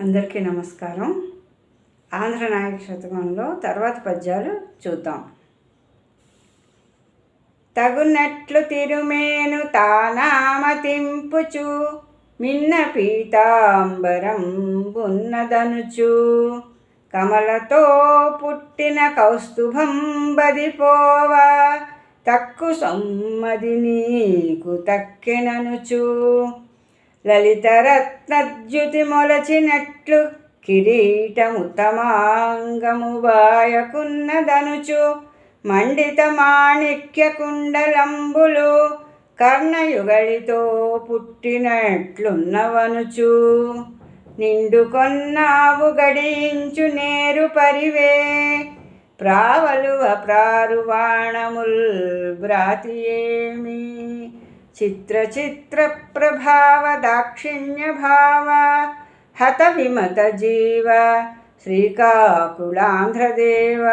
అందరికీ నమస్కారం. ఆంధ్ర నాయక శతకంలో తర్వాత పద్యాలు చూద్దాం. తగునట్లు తిరుమేను తానామతింపుచు మిన్న పీతాంబరం ఉన్నదనుచు. కమలతో పుట్టిన కౌస్తుభం బదిపోవా తక్కు సొమ్మది నీకు తక్కిననుచూ. లలితరత్నద్యుతి మొలచినట్లు కిరీటముత్తమాంగము బాయకున్నదనుచు మండిత మాణిక్య కుండలంబులు కర్ణయుగళితో పుట్టినట్లున్నవనుచు. నిండుకొన్నావు గడించు నేరు పరివే ప్రావలువ ప్రారువాణముల్ బ్రాతియేమి? చిత్ర చిత్ర ప్రభావ దాక్షిణ్య భావ హత విమత జీవ శ్రీకాకుళాంధ్రదేవ.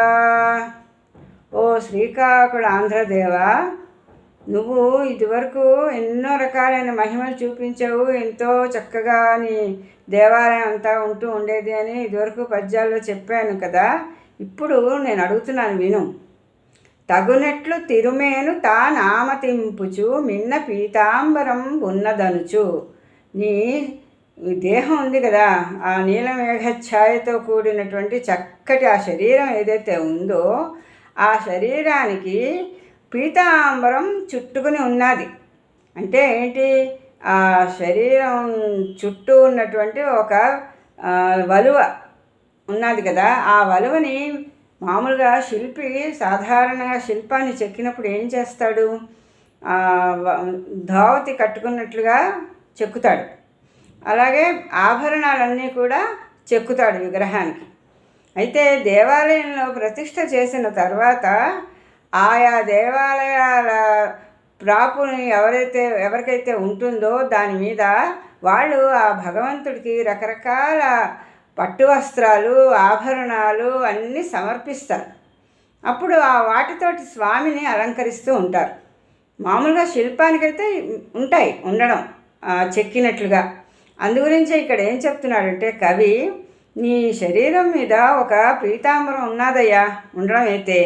ఓ శ్రీకాకుళాంధ్రదేవ నువ్వు ఇదివరకు ఎన్నో రకాలైన మహిమలు చూపించావు ఎంతో చక్కగా నీ దేవాలయం అంతా ఉంటూ ఉండేది అని ఇదివరకు పద్యాల్లో చెప్పాను కదా. ఇప్పుడు నేను అడుగుతున్నాను విను. తగునట్లు తిరుమేను తా నామతింపుచు మిన్న పీతాంబరం ఉన్నదనుచు. నీ దేహం ఉంది కదా ఆ నీలమేఘ ఛాయతో కూడినటువంటి చక్కటి ఆ శరీరం ఏదైతే ఉందో ఆ శరీరానికి పీతాంబరం చుట్టుకుని ఉన్నది. అంటే ఏంటి? ఆ శరీరం చుట్టూ ఉన్నటువంటి ఒక వలువ ఉన్నది కదా ఆ వలువని మామూలుగా శిల్పి సాధారణంగా శిల్పాన్ని చెక్కినప్పుడు ఏం చేస్తాడు? ధావతి కట్టుకున్నట్లుగా చెక్కుతాడు. అలాగే ఆభరణాలన్నీ కూడా చెక్కుతాడు విగ్రహానికి. అయితే దేవాలయంలో ప్రతిష్ట చేసిన తర్వాత ఆయా దేవాలయాల ప్రాపుని ఎవరైతే ఎవరికైతే ఉంటుందో దాని మీద వాళ్ళు ఆ భగవంతుడికి రకరకాల పట్టు వస్త్రాలు ఆభరణాలు అన్నీ సమర్పిస్తారు. అప్పుడు ఆ వాటితోటి స్వామిని అలంకరిస్తూ ఉంటారు. మామూలుగా శిల్పానికైతే ఉంటాయి ఉండడం చెక్కినట్లుగా. అందుగురించి ఇక్కడ ఏం చెప్తున్నాడంటే కవి నీ శరీరం మీద ఒక పీతాంబరం ఉన్నదయ్యా ఉండడం అయితే.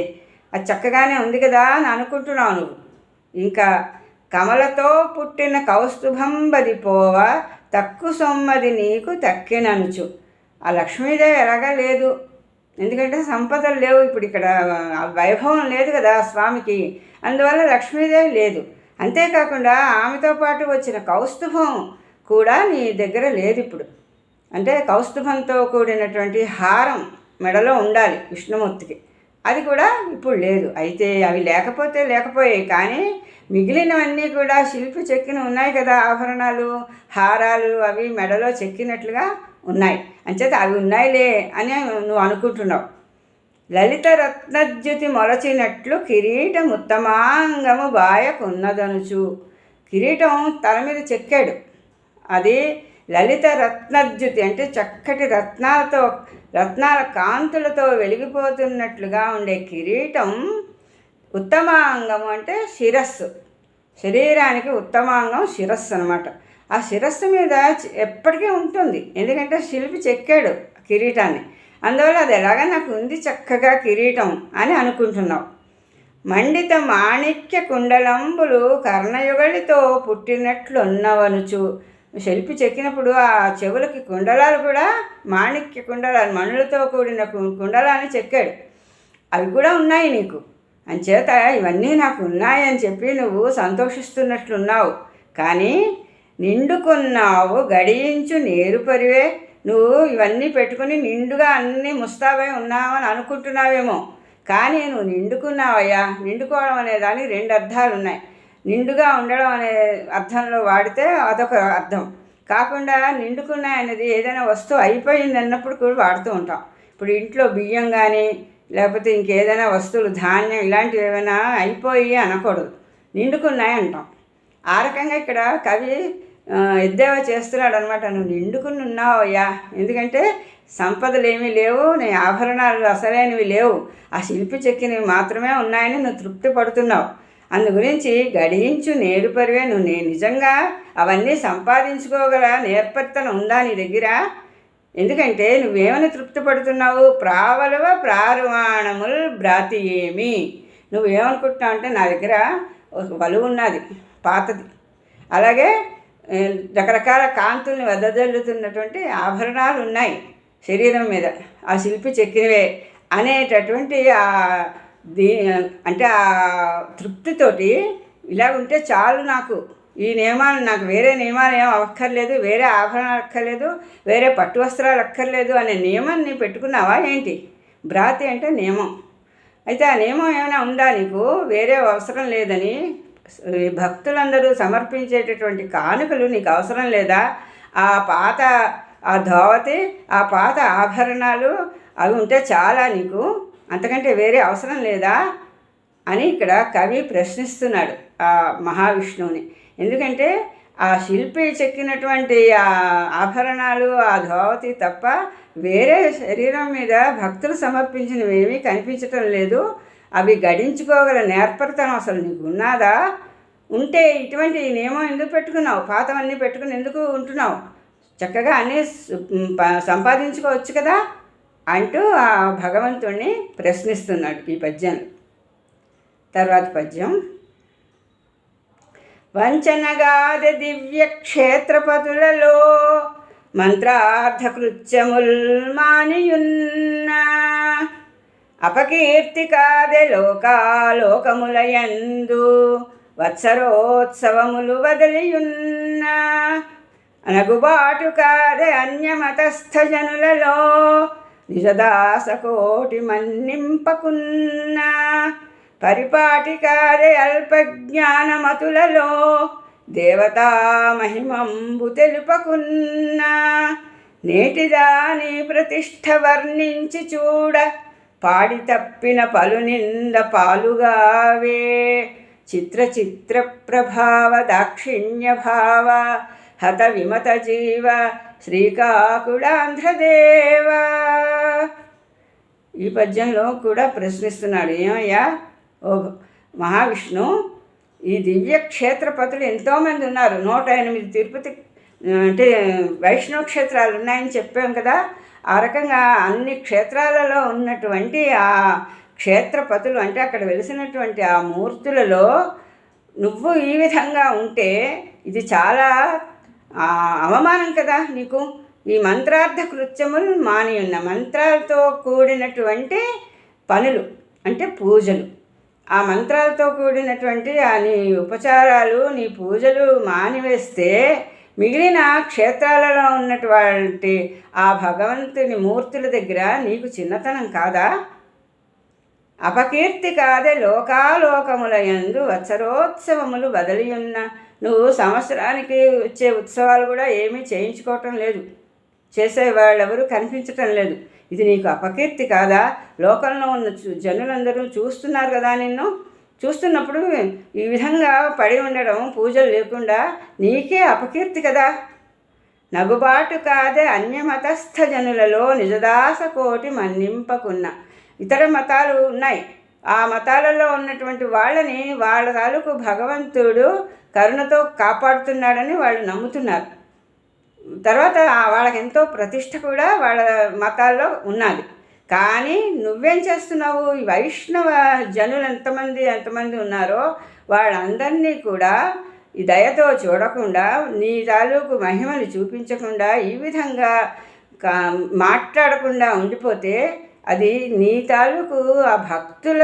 అది చక్కగానే ఉంది కదా అని అనుకుంటున్నావు నువ్వు. ఇంకా కమలతో పుట్టిన కౌస్తుభం బదిపోవ తక్కు సొమ్మది నీకు తక్కిననుచు. ఆ లక్ష్మీదేవి ఎలాగా లేదు. ఎందుకంటే సంపదలు లేవు ఇప్పుడు ఇక్కడ వైభవం లేదు కదా స్వామికి. అందువల్ల లక్ష్మీదేవి లేదు. అంతేకాకుండా ఆమెతో పాటు వచ్చిన కౌస్తుభం కూడా నీ దగ్గర లేదు ఇప్పుడు. అంటే కౌస్తుభంతో కూడినటువంటి హారం మెడలో ఉండాలి విష్ణుమూర్తికి. అది కూడా ఇప్పుడు లేదు. అయితే అవి లేకపోతే లేకపోయాయి. కానీ మిగిలినవన్నీ కూడా శిల్పి చెక్కిన ఉన్నాయి కదా ఆభరణాలు హారాలు అవి మెడలో చెక్కినట్లుగా ఉన్నాయి. అంచేత అవి ఉన్నాయిలే అని నువ్వు అనుకుంటున్నావు. లలిత రత్నజ్యుతి మొలచినట్లు కిరీటం ఉత్తమాంగము బాయకున్నదనుచు కిరీటం తల మీద చెక్కాడు. అది లలిత రత్నజ్యుతి అంటే చక్కటి రత్నాలతో రత్నాల కాంతులతో వెలిగిపోతున్నట్లుగా ఉండే కిరీటం ఉత్తమాంగం అంటే శిరస్సు. శరీరానికి ఉత్తమాంగం శిరస్సు అనమాట ఆ శిరస్సు మీద ఎప్పటికీ ఉంటుంది. ఎందుకంటే శిల్పి చెక్కాడు కిరీటాన్ని. అందువల్ల అది ఎలాగా నాకు ఉంది చక్కగా కిరీటం అని అనుకుంటున్నావు. మండిత మాణిక్య కుండలంబులు కర్ణయుగళితో పుట్టినట్లున్నవనుచు. శిల్పి చెక్కినప్పుడు ఆ చెవులకి కుండలాలు కూడా మాణిక్య కుండలాలు మణులతో కూడిన కుండలాన్ని చెక్కాడు. అవి కూడా ఉన్నాయి నీకు. అంచేత ఇవన్నీ నాకు ఉన్నాయని చెప్పి నువ్వు సంతోషిస్తున్నట్లున్నావు. కానీ నిండుకున్నావు గడించు నేరుపరివే నువ్వు ఇవన్నీ పెట్టుకుని నిండుగా అన్నీ ముస్తాబై ఉన్నావని అనుకుంటున్నావేమో. కానీ నువ్వు నిండుకున్నావయ్యా. నిండుకోవడం అనే దానికి రెండు అర్థాలు ఉన్నాయి నిండుగా ఉండడం అనే అర్థంలో వాడితే అదొక అర్థం. కాకుండా నిండుకున్నాయి అనేది ఏదైనా వస్తువు అయిపోయింది అన్నప్పుడు కూడా వాడుతూ ఉంటాం. ఇప్పుడు ఇంట్లో బియ్యం కానీ లేకపోతే ఇంకేదైనా వస్తువులు ధాన్యం ఇలాంటివి ఏమైనా అయిపోయి అనకూడదు. నిండుకున్నాయి అంటాం. ఆ రకంగా ఇక్కడ కవి ఎద్దేవా చేస్తున్నాడు అనమాట నువ్వు నిండుకుని ఉన్నావయ్యా. ఎందుకంటే సంపదలు ఏమీ లేవు నీ ఆభరణాలు అసలైనవి లేవు. ఆ శిల్పి చెక్కినవి మాత్రమే ఉన్నాయని నువ్వు తృప్తి పడుతున్నావు. అందు గురించి గడించు నేర్పరివే నువ్వు నేను నిజంగా అవన్నీ సంపాదించుకోగల నేర్పర్తన ఉందా నీ దగ్గర? ఎందుకంటే నువ్వేమని తృప్తి పడుతున్నావు? ప్రావలవ ప్రారుమాణములు భ్రాతి ఏమి? నువ్వేమనుకుంటున్నావు అంటే నా దగ్గర ఒక బలువు ఉన్నది పాతది. అలాగే రకరకాల కాంతుల్ని వెదజల్లుతున్నటువంటి ఆభరణాలు ఉన్నాయి శరీరం మీద. ఆ శిల్పి చెక్కినవే అనేటటువంటి ఆ దీ అంటే ఆ తృప్తితోటి ఇలా ఉంటే చాలు నాకు. ఈ నియమాలు నాకు వేరే నియమాలు ఏం అక్కర్లేదు వేరే ఆభరణాలు అక్కర్లేదు వేరే పట్టు వస్త్రాలు అక్కర్లేదు అనే నియమాన్ని పెట్టుకున్నావా ఏంటి? భ్రాతి అంటే నియమం. అయితే ఆ నియమం ఏమైనా ఉందా నీకు? వేరే అవసరం లేదని ఈ భక్తులందరూ సమర్పించేటటువంటి కానుకలు నీకు అవసరం లేదా? ఆ పాత ఆ ధోవతి ఆ పాత ఆభరణాలు అవి ఉంటే చాలా నీకు అంతకంటే వేరే అవసరం లేదా? అని ఇక్కడ కవి ప్రశ్నిస్తున్నాడు ఆ మహావిష్ణువుని. ఎందుకంటే ఆ శిల్పి చెక్కినటువంటి ఆ ఆభరణాలు ఆ ధోవతి తప్ప వేరే శరీరం మీద భక్తులు సమర్పించినవి ఏమీ కనిపించటం లేదు. అవి గడించుకోగల నేర్పరితనం అసలు నీకు ఉన్నదా? ఉంటే ఇటువంటి నియమం ఎందుకు పెట్టుకున్నావు? పాతవన్నీ పెట్టుకుని ఎందుకు ఉంటున్నావు? చక్కగా అన్నీ సంపాదించుకోవచ్చు కదా? అంటూ ఆ భగవంతుణ్ణి ప్రశ్నిస్తున్నాడు ఈ పద్యం. తర్వాత పద్యం. వంచనగాది దివ్య క్షేత్రపతులలో మంత్రార్థకృత్యముల్ మానియున్న అపకీర్తి కాదే లోకాలోకములయందు వత్సరోత్సవములు వదిలియున్న అనగుబాటు కాదే అన్యమతస్థ జనులలో నిజదాస కోటి మన్నింపకున్న పరిపాటి కాదే అల్పజ్ఞానమతులలో దేవతా మహిమంబు తెలుపకున్న నేటిదాని ప్రతిష్ట వర్ణించి చూడ పాడి తప్పిన పలు నింద పాలుగావే. చిత్ర చిత్ర ప్రభావ దాక్షిణ్య భావ హత విమత జీవ శ్రీకాకుళాంధ్రదేవ ఈ పద్యంలో కూడా ప్రశ్నిస్తున్నాడు ఏమయ్యా? ఓ మహావిష్ణు ఈ దివ్య క్షేత్రపతులు ఎంతోమంది ఉన్నారు. నూట ఎనిమిది తిరుపతి అంటే వైష్ణవ క్షేత్రాలు ఉన్నాయని చెప్పాం కదా. ఆ రకంగా అన్ని క్షేత్రాలలో ఉన్నటువంటి ఆ క్షేత్రపతులు అంటే అక్కడ వెలిసినటువంటి ఆ మూర్తులలో నువ్వు ఈ విధంగా ఉంటే ఇది చాలా అవమానం కదా నీకు. ఈ మంత్రార్థ కృత్యములు మానియున్న మంత్రాలతో కూడినటువంటి పనులు అంటే పూజలు. ఆ మంత్రాలతో కూడినటువంటి ఆ నీ ఉపచారాలు నీ పూజలు మానివేస్తే మిగిలిన క్షేత్రాలలో ఉన్నటువంటి ఆ భగవంతుని మూర్తుల దగ్గర నీకు చిన్నతనం కాదా? అపకీర్తి కాదే లోకాలోకముల ఎందు వత్సరోత్సవములు బదిలియున్న నువ్వు సంవత్సరానికి వచ్చే ఉత్సవాలు కూడా ఏమీ చేయించుకోవటం లేదు. చేసేవాళ్ళెవరూ కనిపించటం లేదు. ఇది నీకు అపకీర్తి కాదా? లోకంలో ఉన్న జనులందరూ చూస్తున్నారు కదా నిన్ను? చూస్తున్నప్పుడు ఈ విధంగా పడి ఉండడం పూజలు లేకుండా నీకే అపకీర్తి కదా. నగుబాటు కాదే అన్యమతస్థ జనులలో నిజదాస కోటి మన్నింపకున్న. ఇతర మతాలు ఉన్నాయి. ఆ మతాలలో ఉన్నటువంటి వాళ్ళని వాళ్ళ తాలూకు భగవంతుడు కరుణతో కాపాడుతున్నాడని వాళ్ళు నమ్ముతున్నారు. తర్వాత వాళ్ళకెంతో వాళ్ళకి ఎంతో ప్రతిష్ట కూడా వాళ్ళ మతాల్లో ఉన్నది. కానీ నువ్వేం చేస్తున్నావు? ఈ వైష్ణవ జనులు ఎంతమంది ఎంతమంది ఉన్నారో వాళ్ళందరినీ కూడా ఈ దయతో చూడకుండా నీ తాలూకు మహిమని చూపించకుండా ఈ విధంగా మాట్లాడకుండా ఉండిపోతే అది నీ తాలూకు ఆ భక్తుల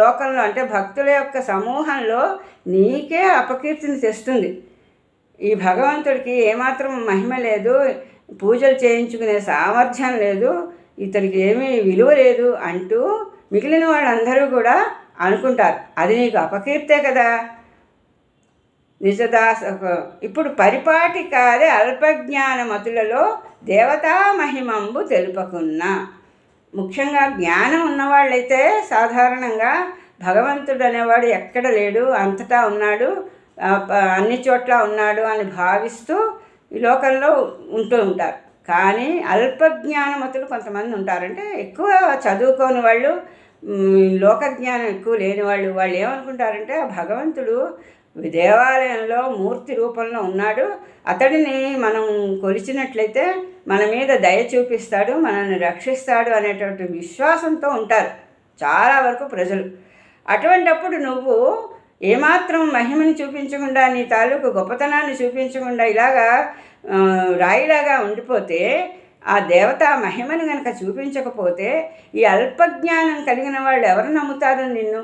లోకంలో అంటే భక్తుల యొక్క సమూహంలో నీకే అపకీర్తిని తెస్తుంది. ఈ భగవంతుడికి ఏమాత్రం మహిమ లేదు పూజలు చేయించుకునే సామర్థ్యం లేదు ఇతనికి ఏమీ విలువ లేదు అంటూ మిగిలిన వాళ్ళందరూ కూడా అనుకుంటారు. అది నీకు అపకీర్తే కదా? నిజదాస ఇప్పుడు పరిపాటి కాదే అల్పజ్ఞానమతులలో దేవతా మహిమంబు తెలుపకున్నా. ముఖ్యంగా జ్ఞానం ఉన్నవాళ్ళైతే సాధారణంగా భగవంతుడు అనేవాడు ఎక్కడ లేడు అంతటా ఉన్నాడు అన్ని చోట్ల ఉన్నాడు అని భావిస్తూ ఈ లోకంలో ఉంటూ ఉంటారు. కానీ అల్పజ్ఞానమతులు కొంతమంది ఉంటారంటే ఎక్కువ చదువుకోని వాళ్ళు లోకజ్ఞానం ఎక్కువ లేని వాళ్ళు వాళ్ళు ఏమనుకుంటారంటే ఆ భగవంతుడు దేవాలయంలో మూర్తి రూపంలో ఉన్నాడు. అతడిని మనం కొలిచినట్లయితే మన మీద దయ చూపిస్తాడు మనల్ని రక్షిస్తాడు అనేటువంటి విశ్వాసంతో ఉంటారు చాలా వరకు ప్రజలు. అటువంటప్పుడు నువ్వు ఏమాత్రం మహిమని చూపించకుండా నీ తాలూకు గొప్పతనాన్ని చూపించకుండా ఇలాగా రాయిలాగా ఉండిపోతే ఆ దేవత మహిమని కనుక చూపించకపోతే ఈ అల్పజ్ఞానం కలిగిన వాళ్ళు ఎవరు నమ్ముతారు నిన్ను?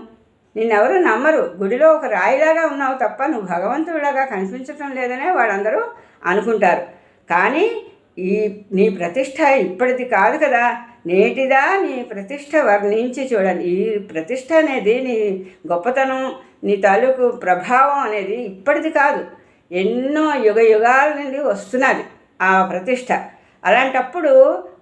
నిన్నెవరు నమ్మరు. గుడిలో ఒక రాయిలాగా ఉన్నావు తప్ప నువ్వు భగవంతుడిలాగా కనిపించటం లేదనే వాళ్ళందరూ అనుకుంటారు. కానీ ఈ నీ ప్రతిష్ట ఇప్పటిది కాదు కదా. నేటిదా నీ ప్రతిష్ట వర్ణించి చూడండి. ఈ ప్రతిష్ట అనేది నీ గొప్పతనం నీ తాలూకు ప్రభావం అనేది ఇప్పటిది కాదు. ఎన్నో యుగ యుగాల నుండి వస్తున్నది ఆ ప్రతిష్ట. అలాంటప్పుడు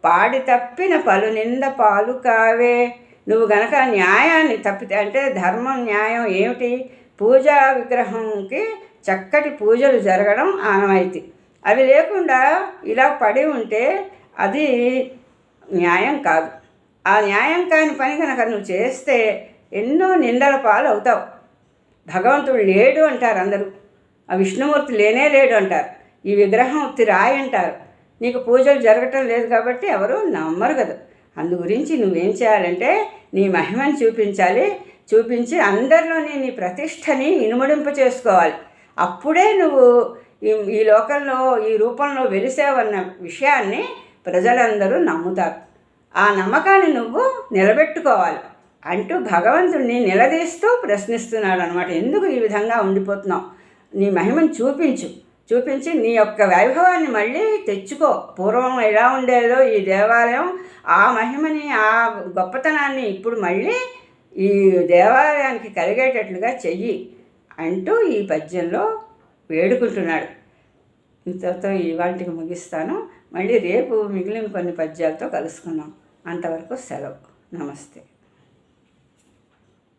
పాడి తప్పిన పలు నింద పాలు కావే. నువ్వు గనక న్యాయాన్ని తప్పితే అంటే ధర్మం న్యాయం ఏమిటి? పూజా విగ్రహంకి చక్కటి పూజలు జరగడం ఆనవాయితీ. అవి లేకుండా ఇలా పడి ఉంటే అది న్యాయం కాదు. ఆ న్యాయం కాని పని కనుక నువ్వు చేస్తే ఎన్నో నిందల పాలు అవుతావు భగవంతుడు లేడు అంటారు అందరూ. ఆ విష్ణుమూర్తి లేనే లేడు అంటారు. ఈ విగ్రహం ఉత్తి రాయి అంటారు. నీకు పూజలు జరగటం లేదు కాబట్టి ఎవరు నమ్మరు కదా. అందు గురించి నువ్వేం చేయాలంటే నీ మహిమని చూపించాలి. చూపించి అందరిలోని నీ ప్రతిష్టని ఇనుమడింపు చేసుకోవాలి. అప్పుడే నువ్వు ఈ ఈ లోకంలో ఈ రూపంలో వెలిసావన్న విషయాన్ని ప్రజలందరూ నమ్ముతారు. ఆ నమ్మకాన్ని నువ్వు నిలబెట్టుకోవాలి అంటూ భగవంతుడిని నిలదీస్తూ ప్రశ్నిస్తున్నాడు అనమాట ఎందుకు ఈ విధంగా ఉండిపోతున్నావు? నీ మహిమను చూపించు. చూపించి నీ యొక్క వైభవాన్ని మళ్ళీ తెచ్చుకో. పూర్వం ఎలా ఉండేదో ఈ దేవాలయం ఆ మహిమని ఆ గొప్పతనాన్ని ఇప్పుడు మళ్ళీ ఈ దేవాలయానికి కలిగేటట్లుగా చెయ్యి అంటూ ఈ పద్యంలో వేడుకుంటున్నాడు. ఇంతతో ఇవాళకి ముగిస్తాను. మళ్ళీ రేపు మిగిలిన కొన్ని పద్యాలతో కలుసుకుందాం. అంతవరకు సెలవు. నమస్తే.